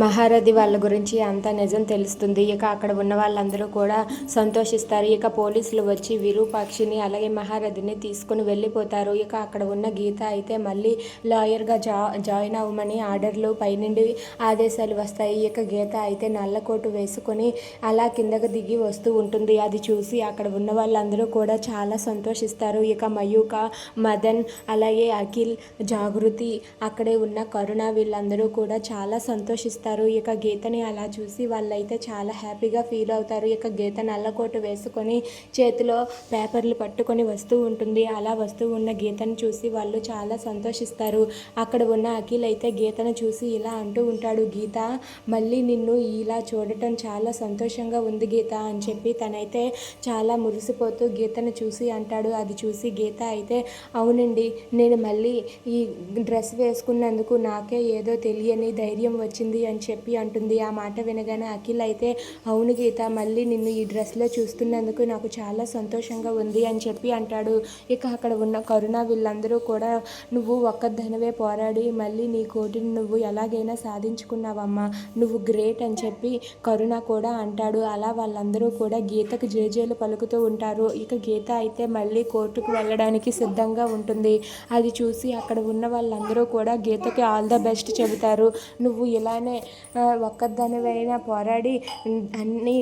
మహారథి వాళ్ళ గురించి అంతా నిజం తెలుస్తుంది. ఇక అక్కడ ఉన్న వాళ్ళందరూ కూడా సంతోషిస్తారు. ఇక పోలీసులు వచ్చి విరూపాక్షిని అలాగే మహారథిని తీసుకుని వెళ్ళిపోతారు. ఇక అక్కడ ఉన్న గీత అయితే మళ్ళీ లాయర్గా జా జాయిన్ అవ్వమని ఆర్డర్లు పైనుండి ఆదేశాలు వస్తాయి. ఇక గీత అయితే నల్లకోటు వేసుకొని అలా కిందకు దిగి వస్తూ ఉంటుంది. అది చూసి అక్కడ ఉన్న వాళ్ళందరూ కూడా చాలా సంతోషిస్తారు. ఇక మయూక మదన్ అలాగే అఖిల్ జాగృతి అక్కడే ఉన్న కరుణ వీళ్ళందరూ కూడా చాలా సంతోషిస్తారు. ఇక గీతని అలా చూసి వాళ్ళైతే చాలా హ్యాపీగా ఫీల్ అవుతారు. ఇక గీత నల్లకోటు వేసుకొని చేతిలో పేపర్లు పట్టుకొని వస్తూ ఉంటుంది. అలా వస్తూ ఉన్న గీతను చూసి వాళ్ళు చాలా సంతోషిస్తారు. అక్కడ ఉన్న అఖిల్ అయితే గీతను చూసి ఇలా అంటూ ఉంటాడు గీత మళ్ళీ నిన్ను ఇలా చూడటం చాలా సంతోషంగా ఉంది గీత అని చెప్పి తనైతే చాలా మురిసిపోతూ గీతను చూసి అంటాడు. అది చూసి గీత అయితే అవునండి నేను మళ్ళీ ఈ డ్రెస్ వేసుకున్నందుకు నాకే ఏదో తెలియని ధైర్యం వచ్చింది అని చెప్పి అంటుంది. ఆ మాట వినగానే అఖిల్ అయితే అవును గీత మళ్ళీ నిన్ను ఈ డ్రెస్లో చూస్తున్నందుకు నాకు చాలా సంతోషంగా ఉంది అని చెప్పి అంటాడు. ఇక అక్కడ ఉన్న కరుణ వీళ్ళందరూ కూడా నువ్వు ఒక్కదానివే పోరాడి మళ్ళీ నీ కోటిని నువ్వు ఎలాగైనా సాధించుకున్నావమ్మా నువ్వు గ్రేట్ అని చెప్పి కరుణ కూడా అంటాడు. అలా వాళ్ళందరూ కూడా గీతకు జేజేలు పలుకుతూ ఉంటారు. ఇక గీత అయితే మళ్ళీ కోర్టుకు వెళ్ళడానికి సిద్ధంగా ఉంటుంది. అది చూసి అక్కడ ఉన్న వాళ్ళందరూ కూడా గీతకి ఆల్ ద బెస్ట్ చెబుతారు. నువ్వు ఇలానే ఆ, ఒక్కదానివైనా పోరాడి ఉమ్, అన్నీ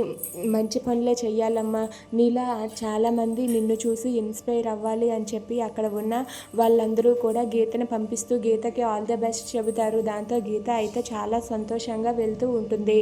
మంచి పనులే చేయాలమ్మా నీలా చాలామంది నిన్ను చూసి ఇన్స్పైర్ అవ్వాలి అని చెప్పి అక్కడ ఉన్న వాళ్ళందరూ కూడా గీతను పంపిస్తూ గీతకి ఆల్ ద బెస్ట్ చెబుతారు. దాంతో గీత అయితే చాలా సంతోషంగా వెళ్తూ ఉంటుంది.